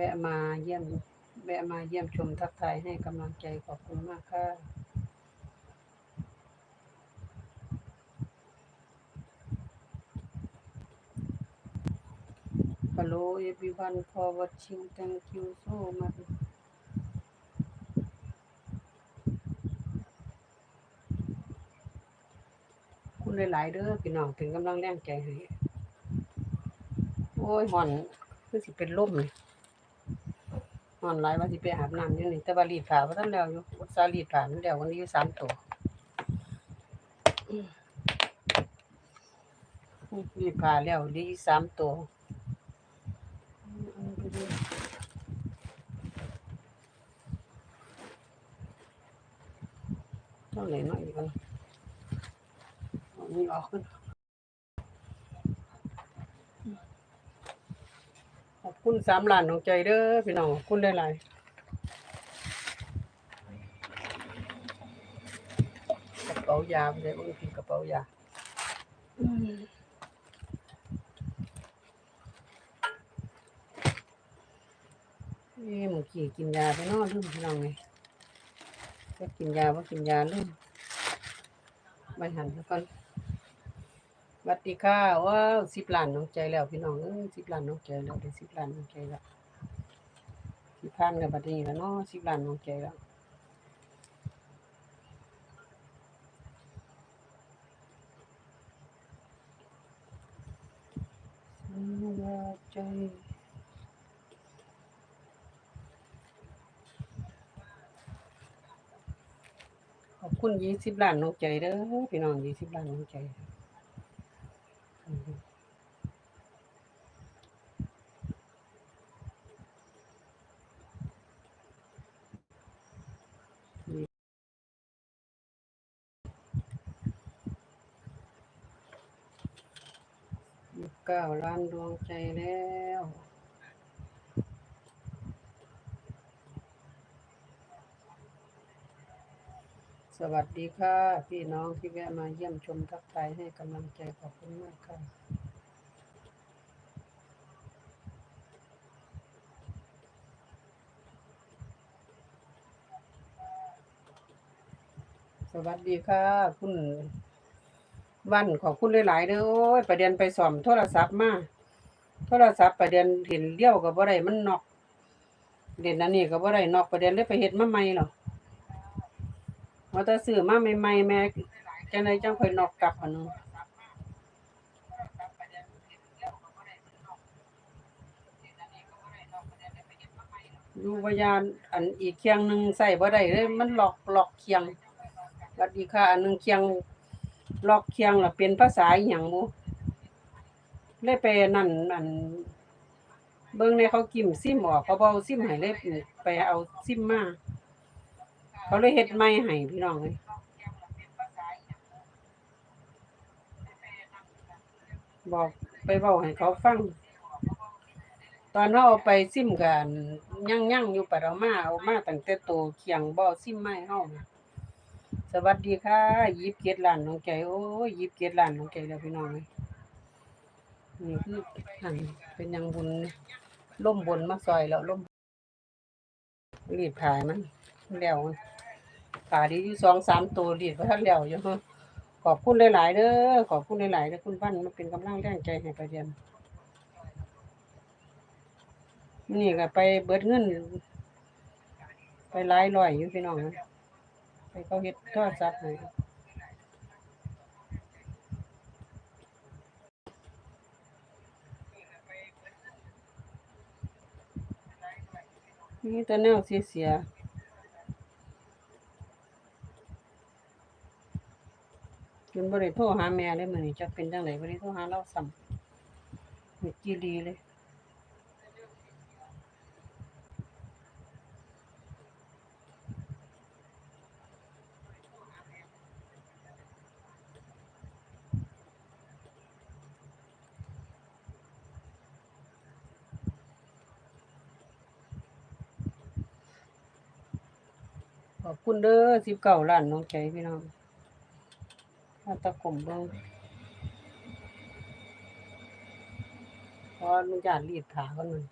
แวะมาเยี่ยมแวะมาเยี่ยมชมทักทายให้กำลังใจขอบคุณมากค่ะ Hello everyone for watching. Thank you so much. คุณหลาย ๆ เด้อพี่น้องเป็นกำลังแรงใจให้ โอ้ยห่อนคือสิเป็นลมเลย อนหลายว่าสิไปอาบน้ำอยู่นี่แต่ว่ารีดผ้าบ่ทันแล้วอยู่อุตส่าห์รีดผ้ามันแล้ววันนี้อยู่สามตัวมรีดผ้าแล้วเหลืออีสามตัวเท่าไหร่เนาะอีกอันเอานี่ออกขึ้น ขอบ คุณสามล้านของใจเด้อพี่น้องขอบคุณหลายกระเป๋ายาไม่ได้อุ้ยพี่กระเป๋ายาอืมเอ้มื่อกี้กินยาไปนอนลืมพี่น้องไงก็กินยาว่ากินยาลืมไปหันแล้วก่อน วัสดีค่ะว้าวสิบล้านน้องใจแล้วพี่น้องเอ้ยสิบล้านน้องใจแล้วได้สิบล้านน้องใจแล้วสิบพันกับบัดนี้แล้วเนาะสิบล้านน้องใจแล้วใจขอบคุณยี่สิบล้านน้องใจเด้อพี่น้องยี่สิบล้านน้องใจ เก้าล้านดวงใจแล้ว สวัสดีค่ะ พี่น้องที่แวะมาเยี่ยมชมทักทายให้กำลังใจขอบคุณมากค่ะ สวัสดีค่ะ คุณวันขอบคุณหลาย ๆเด้อโอ้ยประเด็นไปสอมโทรศัพท์มาโทรศัพท์ประเด็นเห็นเลี้ยวกับบ่ได้มันนอกเด่นอันนี้ก็บ่ได้นอกประเด็นเลยไปเฮ็ดมาใหม่หรอ ว่าแต่ซื้อมาใหม่ๆแม่จังไดจังค่อยนอกกลับอันนึงอยู่ว่ายานอันอีกเคียงหนึ่งใส่บ่ได้เลยมันหลอกหลอกเคียงสวัสดีค่ะ อันหนึ่งเคียงหลอกเคียงล่ะเป็นภาษาอีหยังบ่เลยไปนั่นอัน เบิ่งในเขากิมซิมออกเขาเอาซิมให้เลยไปเอาซิมมา เขาเลยเฮ็ดใหม่ให้พี่น้องเอ้ยบอกไปเว้าให้เขาฟัง ตอนเราเอาไปซิมกันยั่งๆอยู่ปัดเอามาเอามาตั้งแต่โตเคียงบ่อซิมมาให้เฮานะสวัสดีค่ะ27ล้านน้องใจโอ้ย27ล้านน้องใจแล้วพี่น้องเอ้ยนี่คือันเป็นยังบุญนี่ล่มบนมาซอยแล้วล่มรีดผายมันแล้ว ขาดีอยู่สองสามตัวรีดไปทันแล้วอยู่ขอบคุณหลายๆเด้อขอบคุณหลายๆเด้อคุณพันมาเป็นกำลังแรงใจให้ประเดียนนี่ก็ไปเบิดเงิน ไปหลายร้อยอยู่พี่น้องนะไปเขาเฮ็ดทอดซับให้นี่แต่แนวเสียๆจ นบ่ได้โทรหาแม่เลยมือนี้จักเป็นจังไดบ่ได้โทรหาเราซ้ำนี่จีดีเลยขอบคุณเด้อสิบเก้าล้านน้องใจพี่น้อง ถ้าตะกลมเบิ้งขออนุญาตรีดขาก่อนหนึ่ง